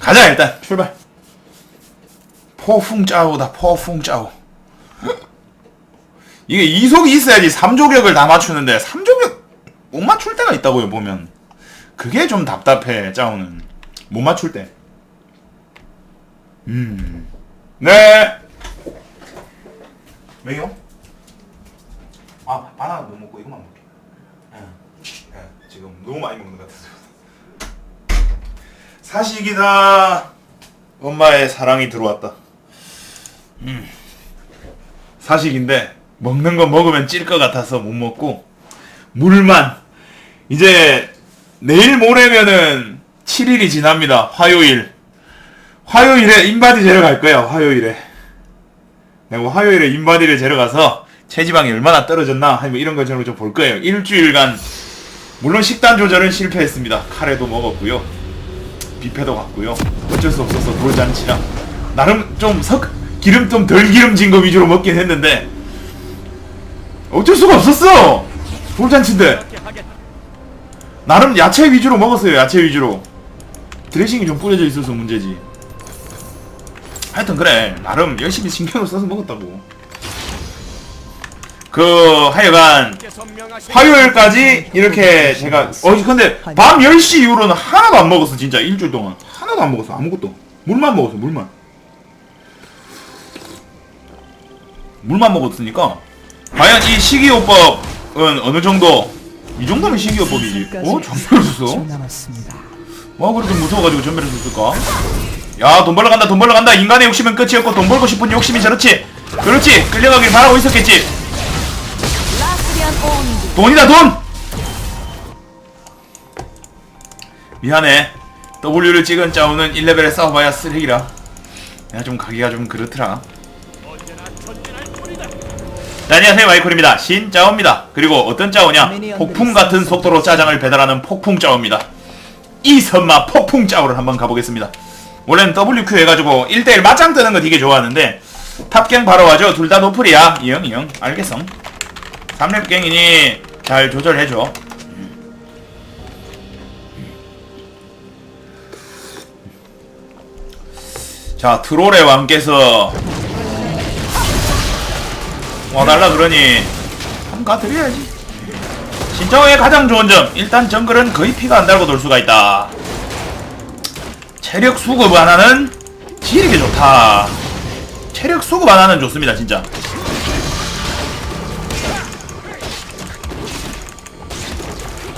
가자 일단 출발 포풍 짜오다 포풍 짜오 이게 이속이 있어야지 3조격을 다 맞추는데 3조격 못 맞출 때가 있다고요 보면 그게 좀 답답해 짜오는 못 맞출 때 음. 네. 왜요? 아, 바나나 못 먹고 이거만 먹게. 예. 예, 지금 너무 많이 먹는 것 같아서. 사식이다. 엄마의 사랑이 들어왔다. 음. 사식인데 먹는 거 먹으면 찔 것 같아서 못 먹고 물만 이제 내일 모레면은 7일이 지납니다. 화요일. 화요일에 인바디 재러 갈 거야. 화요일에. 내가 화요일에 인바디를 재러 가서 체지방이 얼마나 떨어졌나 하면 이런 거 저런 거좀 볼 거예요. 일주일간 물론 식단 조절은 실패했습니다. 카레도 먹었고요. 뷔페도 갔고요. 어쩔 수 없어서 돌잔치랑 나름 좀 석 기름 좀 덜 기름진 거 위주로 먹긴 했는데 어쩔 수가 없었어. 돌잔치인데 나름 야채 위주로 먹었어요. 야채 위주로 드레싱이 좀 뿌려져 있어서 문제지. 하여튼 그래 나름 열심히 신경을 써서 먹었다고. 그 하여간 화요일까지 이렇게 제가 어 근데 밤 10시 이후로는 하나도 안 먹었어 진짜 일주일 동안 하나도 안 먹었어 아무것도 물만 먹었어 물만 물만 먹었으니까 과연 이 식이요법은 어느 정도 이 정도면 식이요법이지 어? 줬어? 남았습니다. 뭐 그렇게 무서워가지고 전멸을 줬을까? 야 돈 벌러 간다 돈 벌러 간다 인간의 욕심은 끝이었고 돈 벌고 싶은 욕심이 저렇지 그렇지 끌려가길 바라고 있었겠지 돈이다 돈! 미안해. W를 찍은 짜오는 1레벨에 싸워봐야 쓰레기라. 내가 좀 가기가 좀 그렇더라. 네, 안녕하세요 마이콜입니다. 신짜오입니다. 그리고 어떤 짜오냐? 폭풍 같은 속도로 짜장을 배달하는 폭풍 짜오입니다. 이 선마 폭풍 짜오를 한번 가보겠습니다. 원래는 WQ 해가지고 1대1 맞짱 뜨는 거 되게 좋아하는데 탑갱 바로 와줘. 둘 다 노플이야. 이형 이형 알겠어 3렙갱이니 잘 조절해줘. 자 트롤의 왕께서 와달라 그러니 한번 가드려야지. 신짜오의 가장 좋은 점 일단 정글은 거의 피가 안 달고 돌 수가 있다. 체력 수급 하나는 지리게 좋다. 체력 수급 하나는 좋습니다 진짜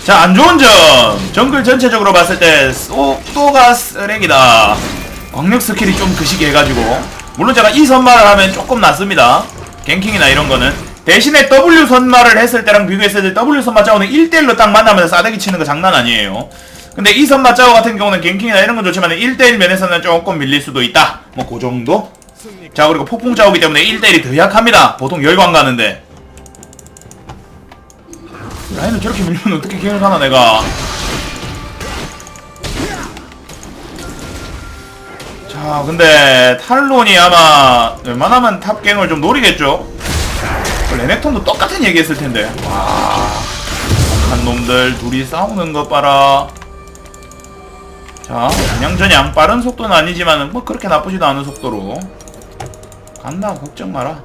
자 안 좋은 점. 정글 전체적으로 봤을 때 속도가 쓰레기다. 광력 스킬이 좀 그시기 해가지고. 물론 제가 이 선말을 하면 조금 낫습니다. 갱킹이나 이런 거는. 대신에 W 선말을 했을 때랑 비교했을 때 W 선말 짜오는 1대1로 딱 만나면서 싸대기 치는 거 장난 아니에요. 근데 이 선말 짜오 같은 경우는 갱킹이나 이런 건 좋지만 1대1 면에서는 조금 밀릴 수도 있다. 뭐 그 정도? 자 그리고 폭풍 짜오기 때문에 1대1이 더 약합니다. 보통 열광 가는데 라인을 저렇게 밀면 어떻게 기회를 가나 내가? 자 근데 탈론이 아마 웬만하면 탑갱을 좀 노리겠죠? 레넥톤도 똑같은 얘기 했을 텐데. 와 한 놈들 둘이 싸우는 것 봐라. 자 그냥저냥 빠른 속도는 아니지만 뭐 그렇게 나쁘지도 않은 속도로 간다. 걱정 마라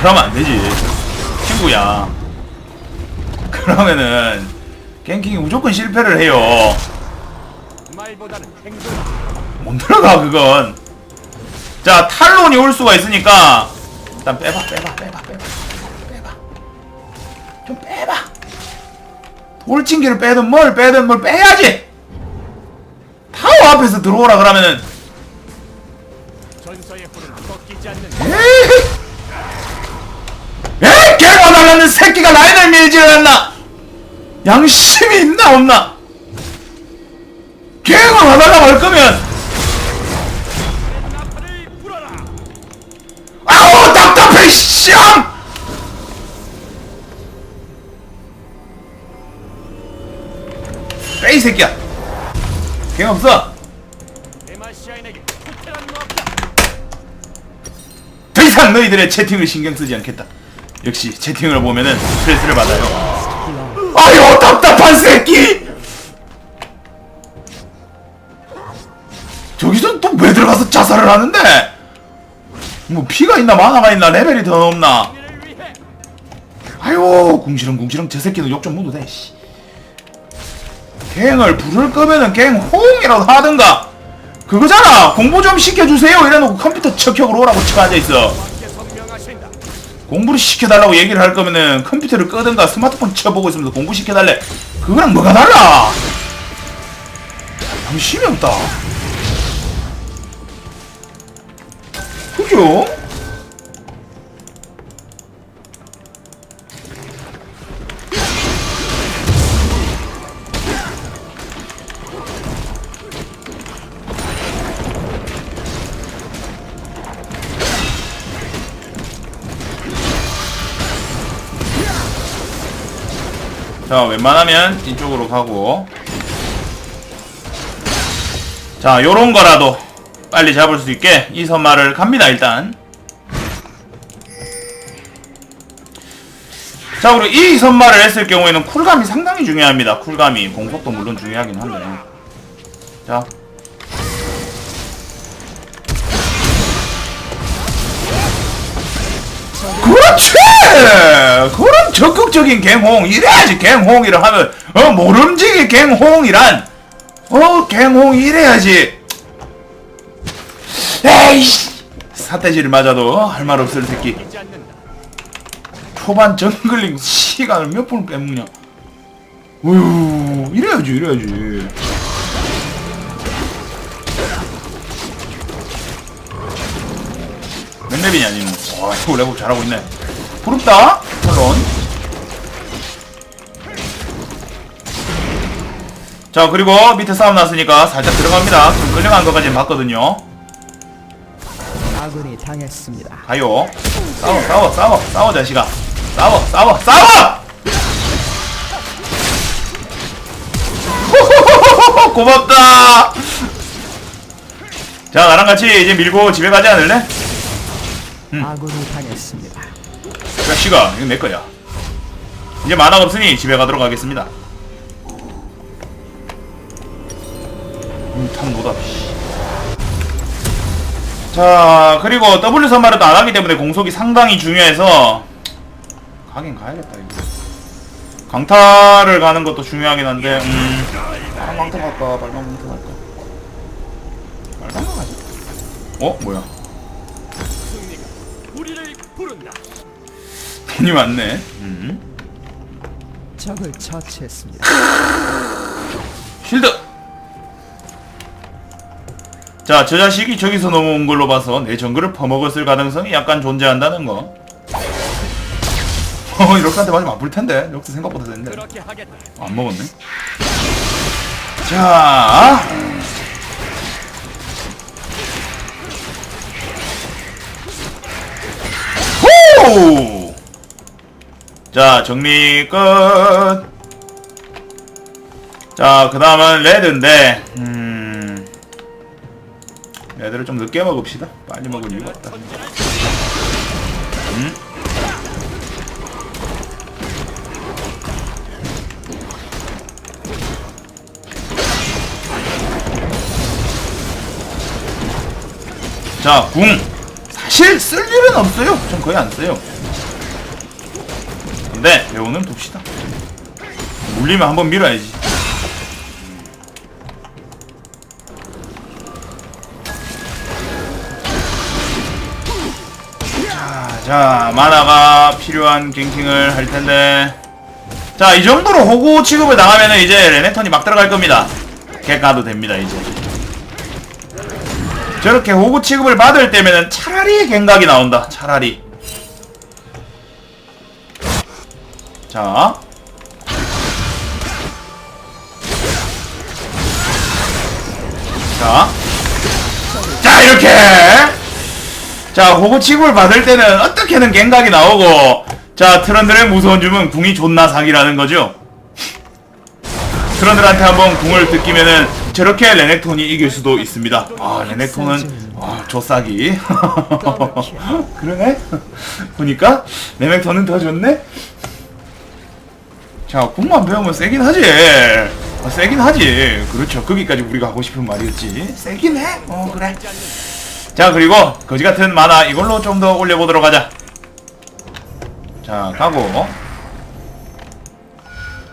그러면 안 되지. 친구야. 그러면은 갱킹이 무조건 실패를 해요. 못 들어가 그건. 자 탈론이 올 수가 있으니까 일단 빼봐 빼봐 빼봐 빼봐 빼봐. 좀 빼봐. 돌진기를 빼든 뭘 빼든 뭘 빼야지. 타워 앞에서 들어오라 그러면은 에이 에이 개가 달라는 새끼가 라인을 밀지 않나? 양심이 있나 없나? 개가 와달라고 할 거면. 아우 답답해 씨앙 빼이 새끼야. 갱 없어. 더 이상 너희들의 채팅을 신경 쓰지 않겠다 역시 채팅을 보면은 스트레스를 받아요. 아유 답답한 새끼! 저기서 또 왜 들어가서 자살을 하는데? 뭐 피가 있나 만화가 있나 레벨이 더 높나? 아유 궁시렁 궁시렁. 저 새끼는 욕좀 묻어 대 씨. 갱을 부를 거면은 갱 호응이라도 하든가. 그거잖아. 공부 좀 시켜주세요. 이래놓고 컴퓨터 척척으로 오라고 쳐 앉아있어. 공부를 시켜달라고 얘기를 할 거면은 컴퓨터를 끄든가 스마트폰 쳐보고 있으면서 공부 시켜달래. 그거랑 뭐가 달라? 양심이 없다. 그죠? 자 웬만하면 이쪽으로 가고. 자 요런 거라도 빨리 잡을 수 있게 이 선마를 갑니다 일단. 자 그리고 이 선마를 했을 경우에는 쿨감이 상당히 중요합니다. 쿨감이 공속도 물론 중요하긴 한데. 자. 그렇지! 그런 적극적인 갱홍 이래야지 갱홍이라 하면 어 모름지기 갱홍이란. 어 갱홍 이래야지. 에이씨 사태지를 맞아도 할 말 없을 새끼. 초반 정글링 시간을 몇 분을 빼먹냐. 어휴 이래야지 이래야지. 몇 렙이냐 니는? 와 이거 레벨 잘하고 있네. 부럽다 물론 자 그리고 밑에 싸움 났으니까 살짝 들어갑니다. 좀 끌려간 것까지 봤거든요. 아군이 당했습니다. 가요. 싸워 싸워 싸워 싸워 자식아. 싸워 싸워 싸워! 호호호호호, 고맙다! 자 나랑 같이 이제 밀고 집에 가지 않을래? 아군이 당했습니다. 자식아 이거 내 거야. 이제 만화가 없으니 집에 가도록 하겠습니다 음, 탄 뭐다 씨. 자 그리고 W 선발을 또안 하기 때문에 공속이 상당히 중요해서 가긴 가야겠다 이거 강타를 가는 것도 중요하긴 한데 음 빨간 강타 갈까 빨간 강타 갈까 빨간 거 가자 어 뭐야. 돈이 많네 음 적을 처치했습니다. 쉴드! 자, 저 자식이 저기서 넘어온 걸로 봐서 내 정글을 퍼먹었을 가능성이 약간 존재한다는 거. 어, 이렇게한테 맞으면 아플 텐데. 역시 생각보다 됐는데. 안 먹었네. 자. 호! 자, 정리 끝. 자, 그 다음은 레드인데, 음. 레드를 좀 늦게 먹읍시다. 빨리 먹을 이유가 없다. 음? 자, 궁. 사실 쓸 일은 없어요. 전 거의 안 써요. 근데 배우는 둡시다. 물리면 한번 밀어야지. 자, 자, 마나가 필요한 갱킹을 할 텐데. 자, 이 정도로 호구 취급을 당하면은 이제 레네턴이 막 들어갈 겁니다. 개 가도 됩니다, 이제. 저렇게 호구 취급을 받을 때면은 차라리 갱각이 나온다. 차라리. 자. 자. 자, 이렇게. 자, 호구 취급을 받을 때는 어떻게든 갱각이 나오고, 자, 트런들의 무서운 줌은 궁이 존나 사기라는 거죠. 트런들한테 한번 궁을 뜯기면은 저렇게 레넥톤이 이길 수도 있습니다. 아, 레넥톤은 아, 조싸기. 그러네? 보니까 레넥톤은 더 좋네? 자, 궁만 배우면 세긴 하지. 아, 세긴 하지. 그렇죠. 거기까지 우리가 하고 싶은 말이었지. 세긴 해. 어, 그래. 자, 그리고 거지 같은 만화 이걸로 좀 더 올려보도록 하자. 자, 가고.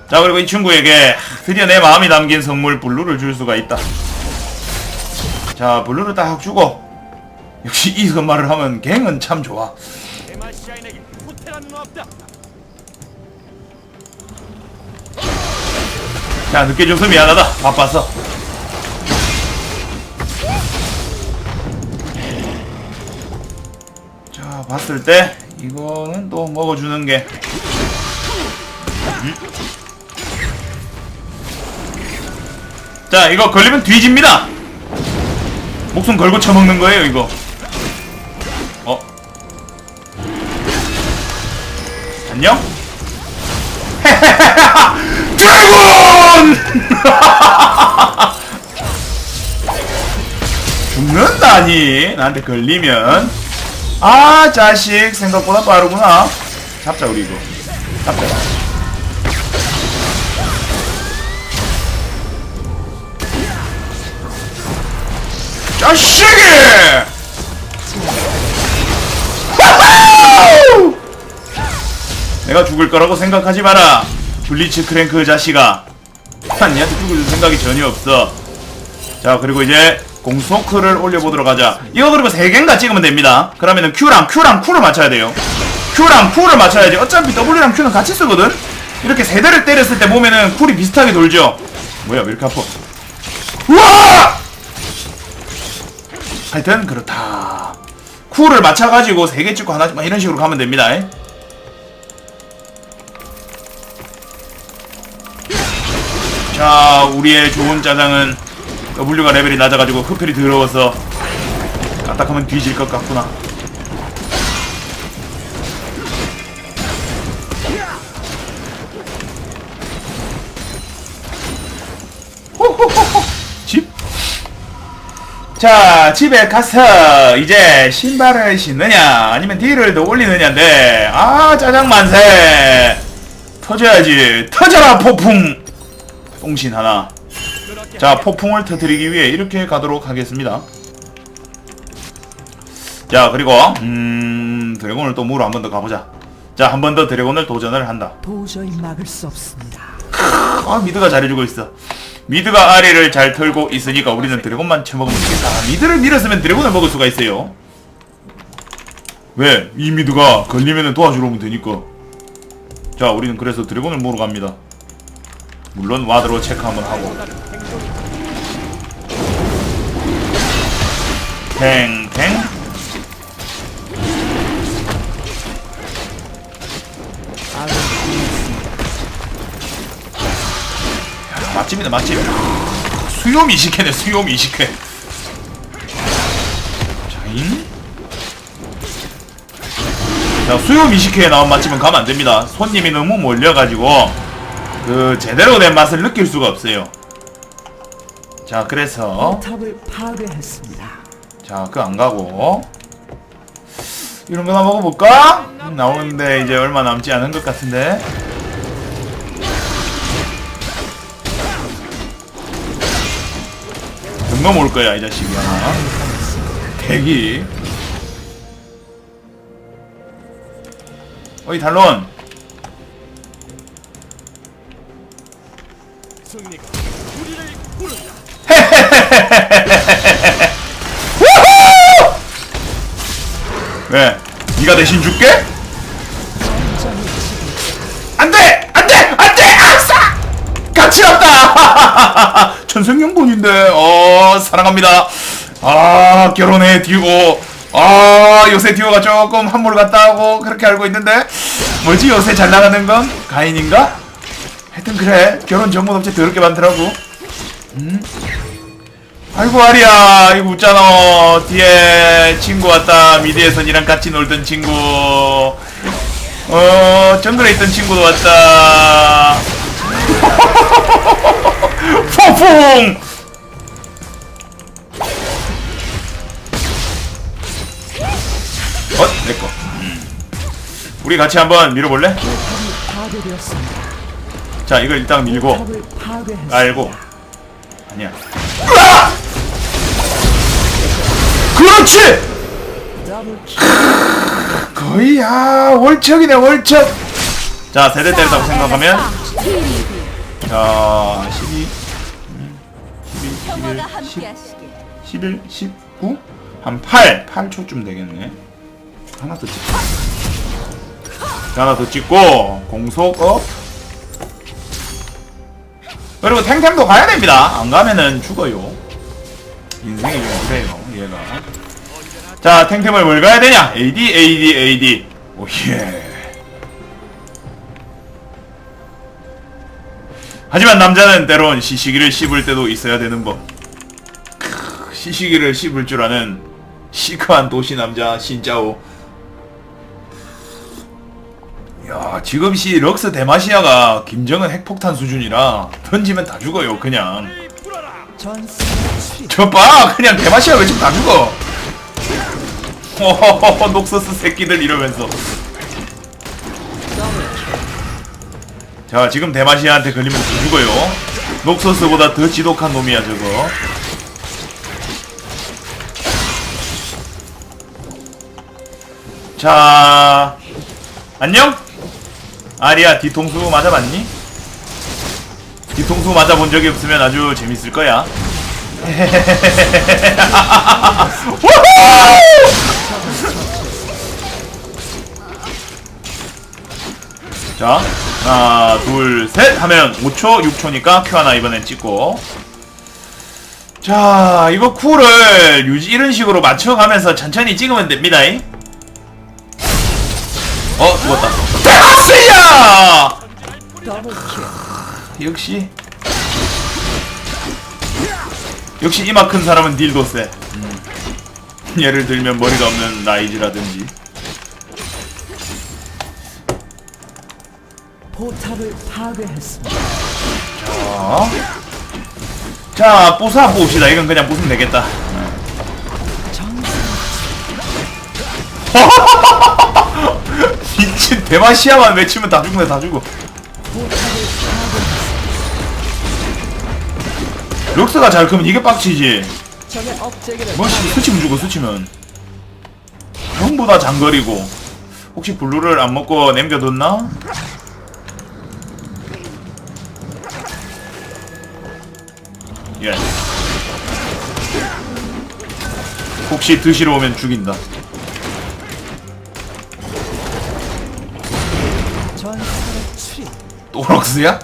자, 그리고 이 친구에게 드디어 내 마음이 담긴 선물 블루를 줄 수가 있다. 자, 블루를 딱 주고. 역시 이 선말을 하면 갱은 참 좋아. 자, 늦게 줘서 미안하다. 바빠서. 자, 봤을 때 이거는 또 먹어주는 게. 음. 자, 이거 걸리면 뒤집니다. 목숨 걸고 쳐먹는 거예요, 이거. 어? 안녕? 드래곤! 죽는다니 나한테 걸리면 아 자식 생각보다 빠르구나 잡자 우리 이거 잡자 자식이! 내가 죽을 거라고 생각하지 마라. 블리츠 크랭크 자식아. 난 니한테 죽을 생각이 전혀 없어. 자, 그리고 이제 공소크를 올려보도록 하자. 이거 그리고 세 개인가 찍으면 됩니다. 그러면은 Q랑 Q랑 Q를 맞춰야 돼요. Q랑 Q를 맞춰야지. 어차피 W랑 Q는 같이 쓰거든? 이렇게 세 대를 때렸을 때 보면은 쿨이 비슷하게 돌죠? 뭐야, 왜 이렇게 아파? 우와! 하여튼, 그렇다. 쿨을 맞춰가지고 세 개 찍고 하나 찍고 이런 식으로 가면 됩니다. 자, 우리의 좋은 짜장은 W가 레벨이 낮아가지고 흡혈이 더러워서 까딱하면 뒤질 것 같구나. 자, 집에 가서 이제 신발을 신느냐 아니면 딜을 더 올리느냐인데 아 짜장 만세! 터져야지. 터져라 폭풍! 똥신 하나 자 폭풍을 터뜨리기 위해 이렇게 가도록 하겠습니다. 자 그리고 음 드래곤을 또 무로 한 번 더 가보자. 자 한 번 더 드래곤을 도전을 한다. 도저히 막을 수 없습니다. 아 미드가 잘해주고 있어. 미드가 아래를 잘 털고 있으니까 우리는 드래곤만 쳐먹으면 되겠다 미드를 밀었으면 드래곤을 먹을 수가 있어요. 왜? 이 미드가 걸리면 도와주러 오면 되니까. 자 우리는 그래서 드래곤을 모으러 갑니다 물론 와드로 체크 한번 하고. 탱탱. 맛집이다 맛집. 수요 미식회네 수요 미식회 자잉? 자 수요 미식회에 나온 맛집은 가면 안됩니다. 손님이 너무 몰려가지고 그 제대로 된 맛을 느낄 수가 없어요. 자 그래서 탑을 파괴했습니다. 자 그 안 가고 이런 거나 먹어볼까? 음, 나오는데 이제 얼마 남지 않은 것 같은데. 금방 올 거야 이 자식이야 대기. 어이 달론 왜? 네가 대신 줄게? 안돼! 안돼! 안돼! 아싸! 같이 왔다! 천생연분인데 어 사랑합니다 아 결혼해 듀오 아 요새 듀오가 조금 한물 갔다 오고 그렇게 알고 있는데 뭐지 요새 잘 나가는 건 가인인가? 하여튼 그래 결혼 전문 업체 더럽게 많더라고 음? 아이고 아리야 이거 웃잖아 뒤에 친구 왔다 미디에서 니랑 같이 놀던 친구 어 정글에 있던 친구도 왔다 폭풍 어 내꺼 음. 우리 같이 한번 밀어볼래? 자 이걸 일단 밀고. 알고 아니야! 그렇지. 거의 아 월척이네 월척. 자 세대 때렸다고 생각하면. 자 12 음, 12 11 평화가 10 함께하시길. 11 19 한 8, 8초쯤 되겠네. 하나 더 찍고. 자, 하나 더 찍고. 공속 업. 그리고 탱탱도 가야 됩니다. 안 가면은 죽어요. 인생이 좀 그래요 얘가 자 탱탱을 뭘 가야 되냐? AD AD AD 오예. 하지만 남자는 때론 시시기를 씹을 때도 있어야 되는 법. 크, 시시기를 씹을 줄 아는 시크한 도시 남자 신짜오. 야 지금 시 럭스 대마시아가 김정은 핵폭탄 수준이라 던지면 다 죽어요 그냥. 저봐. 그냥 대마시아 외치면 다 죽어? 호호호 녹서스 새끼들 이러면서. 자 지금 대마시아한테 걸리면 다 죽어요. 녹서스보다 더 지독한 놈이야 저거. 자 안녕? 아리야 뒤통수 맞아봤니? 뒤통수 맞아본 적이 없으면 아주 재밌을 거야 자, 하나, 둘, 셋 하면 5초, 6초니까 Q 하나 이번엔 찍고. 자, 이거 쿨을 유지 이런 식으로 맞춰가면서 천천히 찍으면 됩니다. 잉? 어, 죽었다. 대박스야! 킬. 역시 역시 이마 큰 사람은 딜도 세. 음. 예를 들면 머리가 없는 라이즈라든지. 포탑을 파괴했습니다. 자, 자 부사 봅시다. 이건 그냥 부수면 되겠다. 미친 대마시아만 외치면 다 죽네 다 죽어 럭스가 잘 크면 이게 빡치지 뭐 씨, 스치면 죽어 스치면 전부 다 장거리고 혹시 블루를 안 먹고 남겨뒀나? 예 혹시 드시러 오면 죽인다 전승의 출입. 또 럭스야?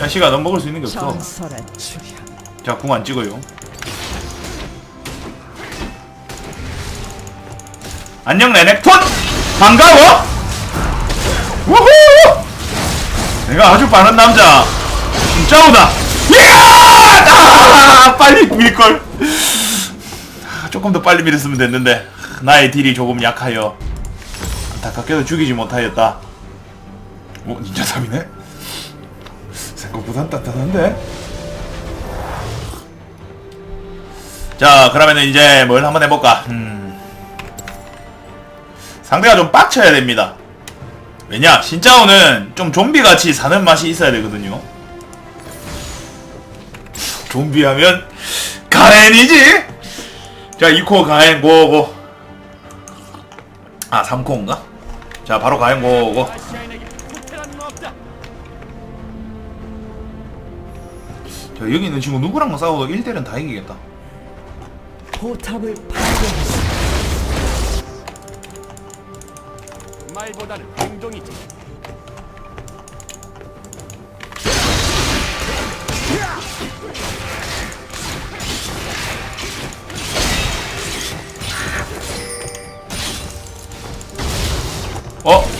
야 시가 넌 먹을 수 있는 게 없어 전설의 출현. 자, 궁 안 찍어요. 안녕, 레넥톤! 반가워! 우후! 내가 아주 빠른 남자, 진짜 오다! 이야! 아, 빨리 밀걸! 아, 조금 더 빨리 밀었으면 됐는데, 나의 딜이 조금 약하여, 안타깝게도 죽이지 못하였다. 어, 닌자 3이네? 생각보단 단단한데? 자 그러면은 이제 뭘 한번 해볼까 음. 상대가 좀 빡쳐야 됩니다 왜냐 신짜오는 좀 좀비같이 사는 맛이 있어야 되거든요 좀비하면 가렌이지 자 2코 가엔 고고 아 3코인가? 자 바로 가엔 고고 자 여기 있는 친구 누구랑 싸워도 1대1은 다 이기겠다 포탑을 파괴했습니다. 말보다는 행동이지. 어?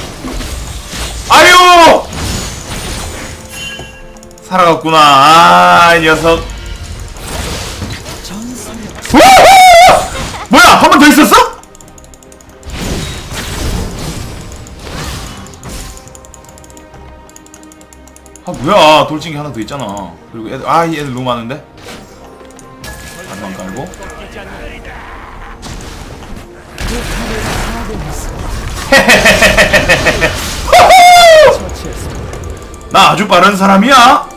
살아갔구나. 아, 이 녀석. 우후! 뭐야? 한 번 더 있었어? 아, 뭐야. 돌진기 하나 더 있잖아. 그리고 애들, 아, 이 애들 너무 많은데? 한번 깔고. 나 아주 빠른 사람이야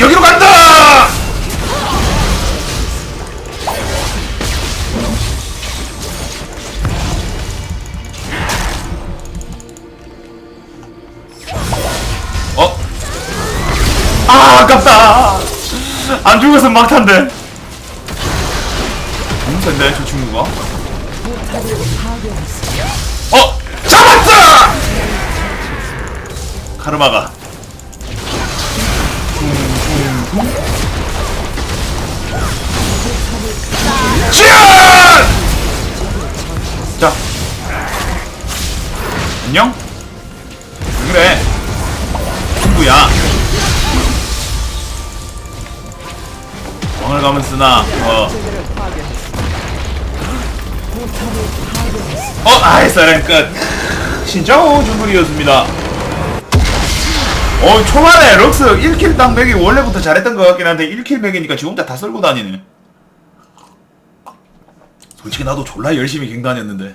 여기로 간다! 어? 아, 아깝다. 안 죽어서 막탄데. 너무 센데, 저 친구가. 어! 카르마가. 자. 안녕? 왜 그래? 친구야. 왕을 가면 쓰나, 어. 어, 아이, 사람 끝. 진짜 오준물이었습니다. 어, 초반에 럭스 1킬 딱 맥이 원래부터 잘했던 것 같긴 한데 1킬 맥이니까 지금 다, 다 썰고 다니네. 솔직히 나도 졸라 열심히 갱 다녔는데.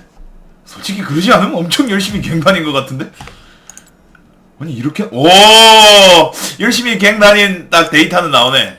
솔직히 그러지 않으면 엄청 열심히 갱 다닌 것 같은데? 아니, 이렇게, 오! 열심히 갱 다닌 딱 데이터는 나오네.